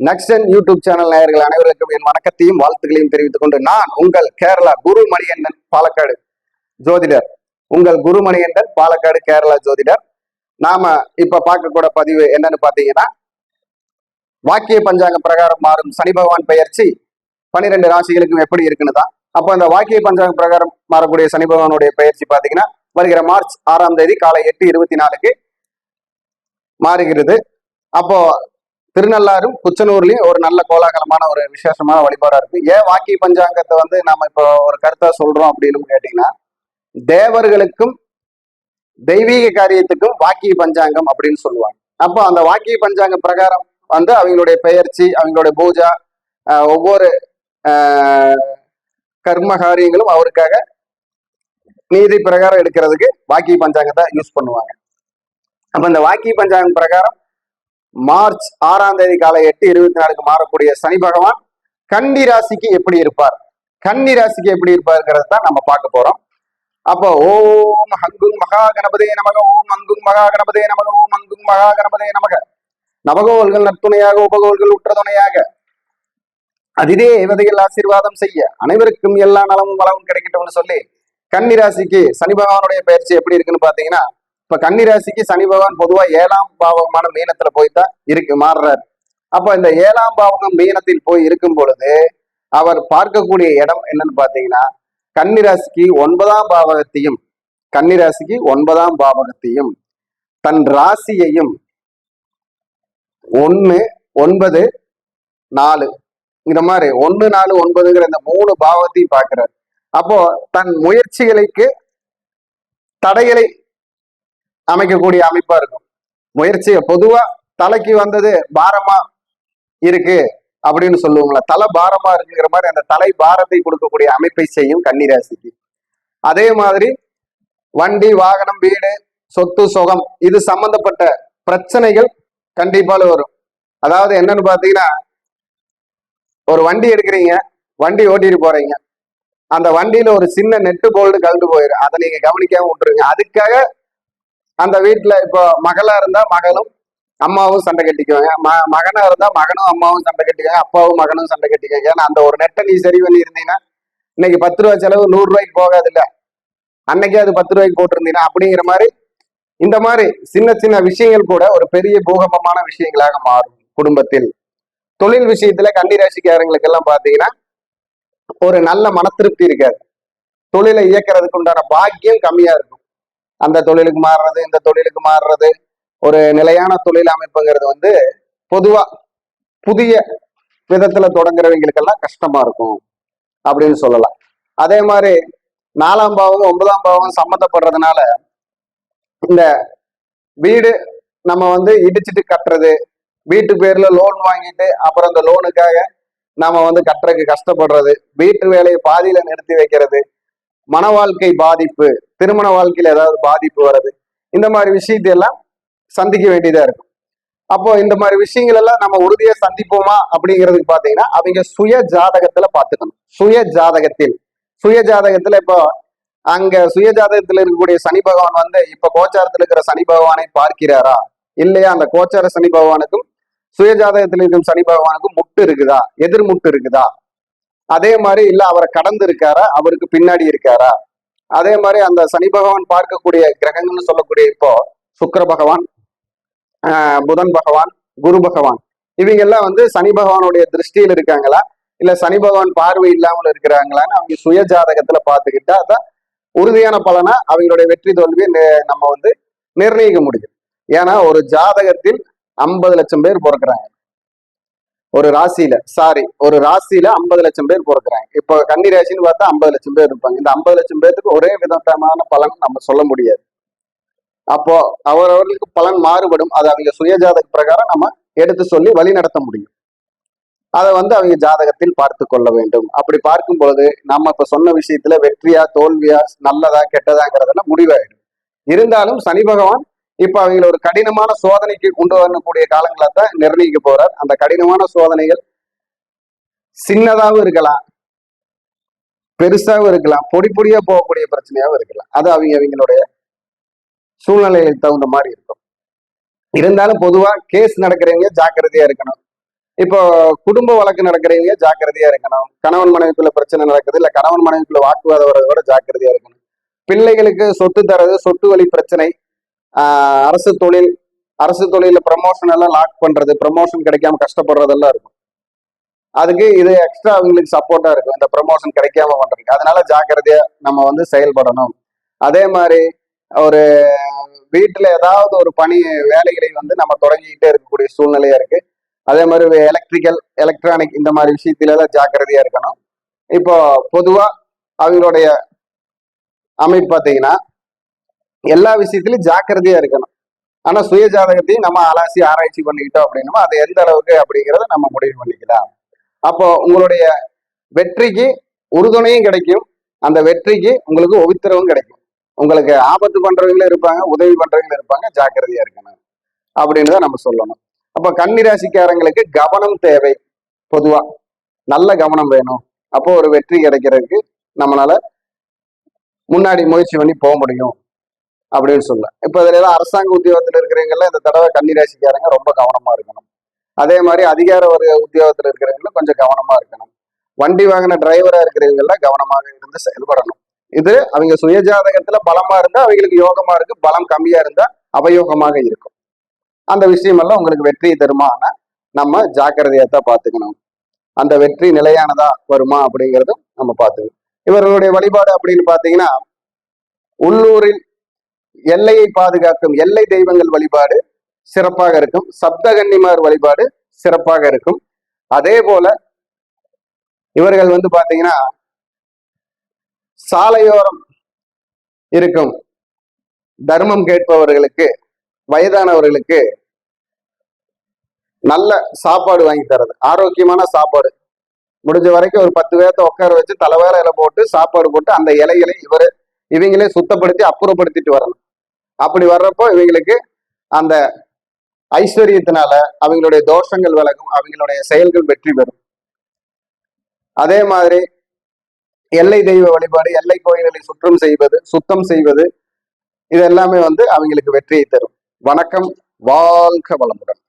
நக்சன் YouTube channel நேயர்கள் அனைவருக்கும் என் வணக்கத்தையும் வாழ்த்துக்களையும் தெரிவித்துக் கொண்டு நான் உங்கள் கேரளா குரு மணிகண்டன் பாலக்காடு ஜோதிடர். உங்கள் குரு மணிகண்டன் பாலக்காடு கேரளா ஜோதிடர். நாம இப்ப பார்க்கக்கூட பதிவு என்னன்னு பாத்தீங்கன்னா வாக்கிய பஞ்சாங்க பிரகாரம் மாறும் சனி பகவான் பயிற்சி பன்னிரெண்டு ராசிகளுக்கும் எப்படி இருக்குன்னு தான். அப்போ அந்த வாக்கிய பஞ்சாங்க பிரகாரம் மாறக்கூடிய சனி பகவானுடைய பயிற்சி பாத்தீங்கன்னா வருகிற மார்ச் ஆறாம் தேதி காலை எட்டு இருபத்தி நாலுக்கு மாறுகிறது. அப்போ திருநள்ளாரும் குச்சனூர்லயும் ஒரு நல்ல கோலாகலமான ஒரு விசேஷமான வழிபாடா இருக்கு. ஏன் வாக்கிய பஞ்சாங்கத்தை வந்து நாம இப்போ ஒரு கருத்தா சொல்றோம் அப்படின்னு கேட்டீங்கன்னா தேவர்களுக்கும் தெய்வீக காரியத்துக்கும் வாக்கிய பஞ்சாங்கம் அப்படின்னு சொல்லுவாங்க. அப்போ அந்த வாக்கிய பஞ்சாங்க பிரகாரம் வந்து அவங்களுடைய பெயர்ச்சி அவங்களுடைய பூஜா ஆஹ் ஒவ்வொரு ஆஹ் கர்ம காரியங்களும் அவருக்காக நீதி பிரகாரம் எடுக்கிறதுக்கு வாக்கிய பஞ்சாங்கத்தை யூஸ் பண்ணுவாங்க. அப்ப இந்த வாக்கிய பஞ்சாங்கம் பிரகாரம் மார்ச் ஆறாம் தேதி காலை எட்டு இருபத்தி நாலுக்கு மாறக்கூடிய சனி பகவான் கன்னி ராசிக்கு எப்படி இருப்பார்? கன்னி ராசிக்கு எப்படி இருப்பாருங்கிறது தான் நம்ம பார்க்க போறோம். அப்போ ஓம் ஹங்கும் மகா கணபதே நமக ஓம் அங்கும் மகா கணபதே நமக ஓம் அங்கும் மகா கணபதே நமக. நவகோள்கள் நற்துணையாக உபகோள்கள் உற்ற துணையாக. அதிதே வதையில் ஆசீர்வாதம் செய்ய அனைவருக்கும் எல்லா நலமும் வளமும் கிடைக்கட்டும்னு சொல்லி கன்னி ராசிக்கு சனி பகவானுடைய பயிற்சி எப்படி இருக்குன்னு பாத்தீங்கன்னா இப்ப கன்னி ராசிக்கு சனி பகவான் பொதுவா ஏழாம் பாவகமான மீனத்துல போய்தான் இருக்கு மாறுறாரு. அப்ப இந்த ஏழாம் பாவகம் மீனத்தில் போய் இருக்கும் பொழுது அவர் பார்க்கக்கூடிய இடம் என்னன்னு பாத்தீங்கன்னா கன்னி ராசிக்கு ஒன்பதாம் பாவகத்தையும் கன்னி ராசிக்கு ஒன்பதாம் பாவகத்தையும் தன் ராசியையும் ஒன்னு ஒன்பது நாலு இந்த மாதிரி ஒன்னு நாலு ஒன்பதுங்கிற இந்த மூணு பாவத்தையும் பார்க்கிறார். அப்போ தன் முயற்சிகளுக்கு தடைகளை அமைக்கக்கூடிய அமைப்பா இருக்கும். முயற்சி பொதுவா தலைக்கு வந்தது பாரமா இருக்கு அப்படின்னு சொல்லுவாங்களா தலை பாரமா இருக்குங்கிற மாதிரி அந்த தலை பாரத்தை கொடுக்கக்கூடிய அமைப்பை செய்யும் கன்னிராசிக்கு. அதே மாதிரி வண்டி வாகனம் வீடு சொத்து சுகம் இது சம்பந்தப்பட்ட பிரச்சனைகள் கண்டிப்பால வரும். அதாவது என்னன்னு பாத்தீங்கன்னா ஒரு வண்டி எடுக்கிறீங்க வண்டி ஓட்டிட்டு போறீங்க. அந்த வண்டியில ஒரு சின்ன நெட்டு போல்டு கலந்து போயிடும் அதை நீங்க கவனிக்காம விட்டுருங்க. அதுக்காக அந்த வீட்டுல இப்போ மகளா இருந்தா மகளும் அம்மாவும் சண்டை கட்டிக்குவாங்க. ம மகனா இருந்தா மகனும் அம்மாவும் சண்டை கட்டிக்குவாங்க. அப்பாவும் மகனும் சண்டை கட்டிக்குவாங்க. ஏன்னா அந்த ஒரு நெட்டை நீ சரி பண்ணி இருந்தீங்கன்னா இன்னைக்கு பத்து ரூபா செலவு நூறு ரூபாய்க்கு போகாது இல்ல அன்னைக்கே அது பத்து ரூபாய்க்கு போட்டிருந்தீங்கன்னா அப்படிங்கிற மாதிரி இந்த மாதிரி சின்ன சின்ன விஷயங்கள் கூட ஒரு பெரிய பூகம்பமான விஷயங்களாக மாறும் குடும்பத்தில். தொழில் விஷயத்துல கன்னிராசிக்காரங்களுக்கு எல்லாம் பாத்தீங்கன்னா ஒரு நல்ல மன திருப்தி இருக்காது. தொழிலை இயக்கிறதுக்கு உண்டான பாக்கியம் கம்மியா இருக்கும். அந்த தொழிலுக்கு மாறுறது இந்த தொழிலுக்கு மாறுறது. ஒரு நிலையான தொழில் அமைப்புங்கிறது வந்து பொதுவா புதிய விதத்துல தொடங்குறவங்களுக்கெல்லாம் கஷ்டமா இருக்கும் அப்படின்னு சொல்லலாம். அதே மாதிரி நாலாம் பாவம் ஒன்பதாம் பாவம் சம்மந்தப்படுறதுனால இந்த வீடு நம்ம வந்து இடிச்சிட்டு கட்டுறது வீட்டு பேர்ல லோன் வாங்கிட்டு அப்புறம் அந்த லோனுக்காக நாம வந்து கட்டுறதுக்கு கஷ்டப்படுறது வீட்டு வேலையை பாதியில நிறுத்தி வைக்கிறது மன வாழ்க்கை பாதிப்பு திருமண வாழ்க்கையில ஏதாவது பாதிப்பு வர்றது இந்த மாதிரி விஷயத்தையெல்லாம் சந்திக்க வேண்டியதா இருக்கும். அப்போ இந்த மாதிரி விஷயங்கள் எல்லாம் நம்ம உறுதியா சந்திப்போமா அப்படிங்கிறதுக்கு பாத்தீங்கன்னா அவங்க சுய ஜாதகத்துல பாத்துக்கணும் சுய ஜாதகத்தில். சுய ஜாதகத்துல இப்போ அங்க சுய ஜாதகத்துல இருக்கக்கூடிய சனி பகவான் வந்து இப்ப கோச்சாரத்துல இருக்கிற சனி பகவானை பார்க்கிறாரா? இல்லையா? அந்த கோச்சார சனி பகவானுக்கும் சுய ஜாதகத்தில் இருக்கும் சனி பகவானுக்கும் முட்டு இருக்குதா? எதிர் முட்டு இருக்குதா? அதே மாதிரி இல்ல அவரை கடந்து இருக்காரா? அவருக்கு பின்னாடி இருக்காரா? அதே மாதிரி அந்த சனி பகவான் பார்க்கக்கூடிய கிரகங்கள்னு சொல்லக்கூடிய இப்போ சுக்கர பகவான் ஆஹ் புதன் பகவான் குரு பகவான் இவங்க எல்லாம் வந்து சனி பகவானுடைய திருஷ்டியில் இருக்காங்களா? இல்ல சனி பகவான் பார்வை இல்லாமல் இருக்கிறாங்களான்னு அவங்க சுய ஜாதகத்துல பாத்துக்கிட்டா அதான் உறுதியான பலனா அவங்களுடைய வெற்றி தோல்வியை நம்ம வந்து நிர்ணயிக்க முடியும். ஏன்னா ஒரு ஜாதகத்தில் ஐம்பது லட்சம் பேர் பிறக்கிறாங்க. ஒரு ராசியில சாரி ஒரு ராசியில ஐம்பது லட்சம் பேர் பிறக்கிறாங்க. இப்போ கன்னி ராசின்னு பார்த்தா ஐம்பது லட்சம் பேர் இருப்பாங்க. இந்த ஐம்பது லட்சம் பேருக்கு ஒரே விதமான பலன் நம்ம சொல்ல முடியாது. அப்போ அவரவர்களுக்கு பலன் மாறுபடும். அது அவங்க சுயஜாதக பிரகாரம் நம்ம எடுத்து சொல்லி வழி நடத்த முடியும். அதை வந்து அவங்க ஜாதகத்தில் பார்த்து கொள்ள வேண்டும். அப்படி பார்க்கும் பொழுது நம்ம இப்ப சொன்ன விஷயத்துல வெற்றியா தோல்வியா நல்லதா கெட்டதாங்கிறதெல்லாம் முடிவாயிடும். இருந்தாலும் சனி பகவான் இப்ப அவங்கள ஒரு கடினமான சோதனைக்கு கொண்டு வரக்கூடிய காலங்களை தான் நிர்ணயிக்க போறார். அந்த கடினமான சோதனைகள் சின்னதாகவும் இருக்கலாம் பெருசாகவும் இருக்கலாம் பொடி பொடியா போகக்கூடிய பிரச்சனையாகவும் இருக்கலாம். அது அவங்க அவங்களுடைய சூழ்நிலைகளுக்கு தகுந்த மாதிரி இருக்கும். இருந்தாலும் பொதுவா கேஸ் நடக்கிறவங்க ஜாக்கிரதையா இருக்கணும். இப்போ குடும்ப வழக்கு நடக்கிறவங்க ஜாக்கிரதையா இருக்கணும். கணவன் மனைவிக்குள்ள பிரச்சனை நடக்குது இல்ல கணவன் மனைவிக்குள்ள வாக்குவாதம் வரதை விட ஜாக்கிரதையா இருக்கணும். பிள்ளைகளுக்கு சொத்து தரது சொத்து வழி பிரச்சனை அரசு தொழில் அரசு தொழில ப்ரமோஷன் எல்லாம் லாக் பண்றது ப்ரமோஷன் கிடைக்காம கஷ்டப்படுறதெல்லாம் இருக்கும். அதுக்கு இது எக்ஸ்ட்ரா அவங்களுக்கு சப்போர்ட்டா இருக்கும். இந்த ப்ரமோஷன் கிடைக்காம பண்றதுக்கு. அதனால ஜாக்கிரதையா நம்ம வந்து செயல்படணும். அதே மாதிரி ஒரு வீட்டுல ஏதாவது ஒரு பணி வேலைகளை வந்து நம்ம தொடங்கிக்கிட்டே இருக்கக்கூடிய சூழ்நிலையா இருக்கு. அதே மாதிரி எலக்ட்ரிக்கல் எலக்ட்ரானிக் இந்த மாதிரி விஷயத்துல எல்லாம் ஜாக்கிரதையா இருக்கணும். இப்போ பொதுவா அவங்களுடைய அமைப்பு பார்த்தீங்கன்னா எல்லா விஷயத்திலயும் ஜாக்கிரதையா இருக்கணும். ஆனா சுய ஜாதகத்தையும் நம்ம அலாசி ஆராய்ச்சி பண்ணிக்கிட்டோம் அப்படின்னா அது எந்த அளவுக்கு அப்படிங்கிறத நம்ம முடிவு பண்ணிக்கலாம். அப்போ உங்களுடைய வெற்றிக்கு உறுதுணையும் கிடைக்கும். அந்த வெற்றிக்கு உங்களுக்கு ஒவித்திரவும் கிடைக்கும். உங்களுக்கு ஆபத்து பண்றவங்களும் இருப்பாங்க உதவி பண்றவங்களும் இருப்பாங்க ஜாக்கிரதையா இருக்கணும். அப்படின்னு தான் நம்ம சொல்லணும். அப்போ கன்னிராசிக்காரங்களுக்கு கவனம் தேவை பொதுவா. நல்ல கவனம் வேணும். அப்போ ஒரு வெற்றி கிடைக்கிறதுக்கு நம்மளால முன்னாடி முயற்சி பண்ணி போக முடியும். அப்படின்னு சொல்லலாம் இப்ப இதுல எல்லாம் அரசாங்க உத்தியோகத்துல இருக்கிறவங்கள இந்த தடவை கன்னிராசிக்காரங்க ரொம்ப கவனமா இருக்கணும். அதே மாதிரி அதிகார வர்க்க உத்தியோகத்துல இருக்கிறவங்களும் கொஞ்சம் கவனமா இருக்கணும். வண்டி வாங்கின டிரைவரா இருக்கிறவங்கெல்லாம் கவனமாக இருந்து செயல்படணும். இது அவங்க சுயஜாதகத்துல பலமா இருந்தா அவங்களுக்கு யோகமா இருக்கு பலம் கம்மியா இருந்தா அவயோகமாக இருக்கும். அந்த விஷயமெல்லாம் உங்களுக்கு வெற்றியை தருமானா நம்ம ஜாக்கிரதையா தான் பாத்துக்கணும். அந்த வெற்றி நிலையானதா வருமா அப்படிங்கிறதும் நம்ம பார்த்துக்கணும் இவர்களுடைய வழிபாடு அப்படின்னு பாத்தீங்கன்னா உள்ளூரில் எல்லையை பாதுகாக்கும் எல்லை தெய்வங்கள் வழிபாடு சிறப்பாக இருக்கும். சப்தகன்னிமார் வழிபாடு சிறப்பாக இருக்கும். அதே போல இவர்கள் வந்து பாத்தீங்கன்னா சாலையோரம் இருக்கும். தர்மம் கேட்பவர்களுக்கு வயதானவர்களுக்கு நல்ல சாப்பாடு வாங்கி தரது. ஆரோக்கியமான சாப்பாடு. முடிஞ்ச வரைக்கும் ஒரு பத்து பேர்த்த உட்கார வச்சு தலைவேற இலை போட்டு சாப்பாடு போட்டு அந்த இலைகளை இவரு இவங்களே சுத்தப்படுத்தி அப்புறப்படுத்திட்டு வரணும். அப்படி வர்றப்போ இவங்களுக்கு அந்த ஐஸ்வர்யத்தினால அவங்களுடைய தோஷங்கள் விலகும் அவங்களுடைய செயல்கள் வெற்றி பெறும். அதே மாதிரி எல்லை தெய்வ வழிபாடு எல்லை கோயில்களை சுற்றம் செய்வது சுத்தம் செய்வது இது எல்லாமே வந்து அவங்களுக்கு வெற்றியை தரும். வணக்கம் வாழ்க வளமுடன்.